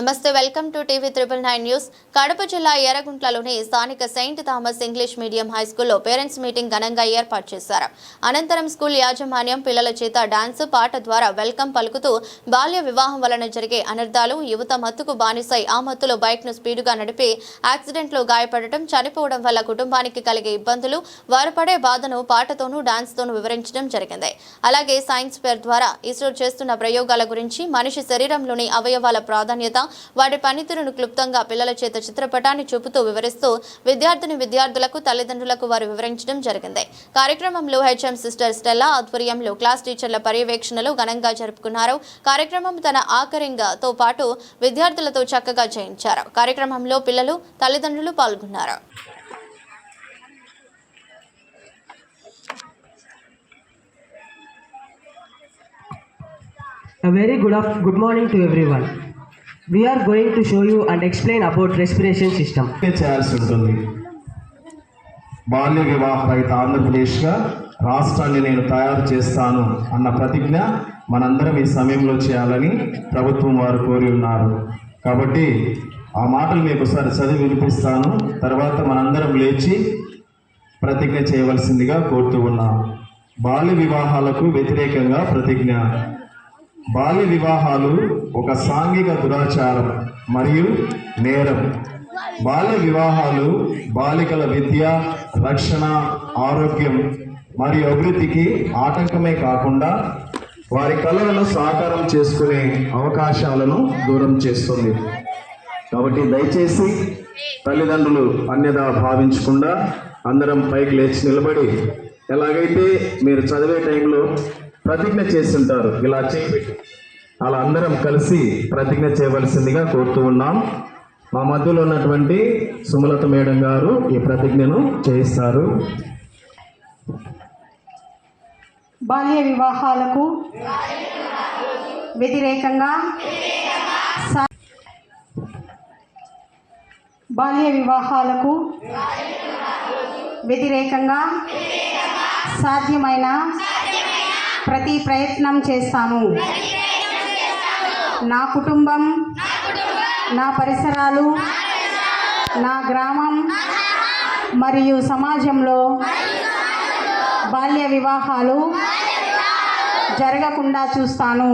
నమస్తే welcome to TV triple nine news. Kadapa జిల్లా ఎర్రగుంట్లలోని స్థానిక saint Thomas English medium high స్కూల్లో పేరెంట్స్ మీటింగ్ ఘనంగా ఏర్పాటు చేశారు. అనంతరం స్కూల్ యాజమాన్యం పిల్లల చేత డాన్స్ పాట ద్వారా వెల్కమ్ పలుకుతూ బాల్య వివాహం వలన జరిగే అనర్థాలు యువత మత్తుకు బానిసై ఆ మత్తులో బైక్ను స్పీడుగా నడిపి యాక్సిడెంట్లో గాయపడటం చనిపోవడం వల్ల కుటుంబానికి కలిగే ఇబ్బందులు వారు పడే బాధను పాటతోనూ డాన్స్తోనూ వివరించడం జరిగింది. అలాగే సైన్స్ ఫేర్ ద్వారా ఇస్రో చేస్తున్న ప్రయోగాల గురించి మనిషి శరీరంలోని అవయవాల ప్రాధాన్యత వాటి పనితీరును క్లుప్తంగా పిల్లల చేత చిత్రపటాన్ని చూపుతూ వివరిస్తూ విద్యార్థిని విద్యార్థులకు తల్లిదండ్రులకు వారు వివరించడం జరిగింది. కార్యక్రమంలో హెచ్ఎం సిస్టర్ స్టెల్లా ఆధ్వర్యంలో క్లాస్ టీచర్ల పర్యవేక్షణలో ఘనంగా జరుపుకున్నారు. కార్యక్రమం తన ఆకరింగతో పాటు విద్యార్థులతో చక్కగా చేయించారు కార్యక్రమంలో పిల్లలు తల్లిదండ్రులు పాల్గొన్నారు. A very good, of, good morning to everyone. We are going to you and explain explain respiration system system. చేయాల్సి ఉంటుంది. బాల్య వివాహ రహిత ఆంధ్రప్రదేశ్గా రాష్ట్రాన్ని నేను తయారు చేస్తాను అన్న ప్రతిజ్ఞ మనందరం ఈ సమయంలో చేయాలని ప్రభుత్వం వారు కోరి ఉన్నారు. కాబట్టి ఆ మాటలు మీకు ఒకసారి చదివి వినిపిస్తాను. తర్వాత మనందరం లేచి ప్రతిజ్ఞ చేయవలసిందిగా కోరుతూ ఉన్నాం. బాల్య వివాహాలకు వ్యతిరేకంగా ప్రతిజ్ఞ. బాల్య వివాహాలు ఒక సాంఘిక దురాచారం మరియు నేరం. బాల్య వివాహాలు బాలికల విద్య రక్షణ ఆరోగ్యం మరియు అభివృద్ధికి ఆటంకమే కాకుండా వారి కళలను సాకారం చేసుకునే అవకాశాలను దూరం చేస్తుంది. కాబట్టి దయచేసి తల్లిదండ్రులు అన్యదా భావించకుండా అందరం పైకి లేచి నిలబడి ఎలాగైతే మీరు చదివే టైంలో ప్రతిజ్ఞ చేస్తుంటారు. ఇలా చేపెట్టి అలా అందరం కలిసి ప్రతిజ్ఞ చేయవలసిందిగా కోరుతూ ఉన్నాం. మా మధ్యలో ఉన్నటువంటి సుమలత మేడం గారు ఈ ప్రతిజ్ఞను చేయిస్తారు. బాల్య వివాహాలకు వ్యతిరేకంగా సా- బాల్య వివాహాలకు వ్యతిరేకంగా సాధ్యమైన ప్రతి ప్రయత్నం చేస్తాను. నా కుటుంబం నా పరిసరాలు నా గ్రామం మరియు సమాజంలో బాల్య వివాహాలు జరగకుండా చూస్తాను.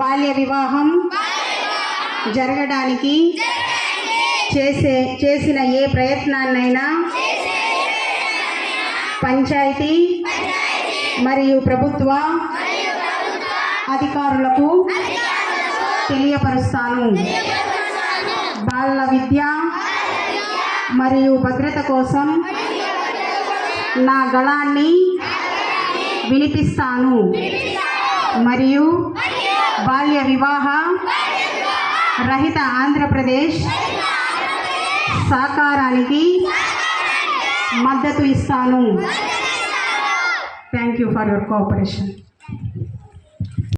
బాల్య వివాహం జరగడానికి చేసే చేసిన ఏ ప్రయత్నాన్నైనా పంచాయతీ మరియు ప్రభుత్వ అధికారులకు తెలియపరుస్తాను. బాల విద్య మరియు భద్రత కోసం నా గళాన్ని వినిపిస్తాను. మరియు బాల్య వివాహ రహిత ఆంధ్రప్రదేశ్ సాకారానికి మద్దతు ఇస్తాను. Thank you for your cooperation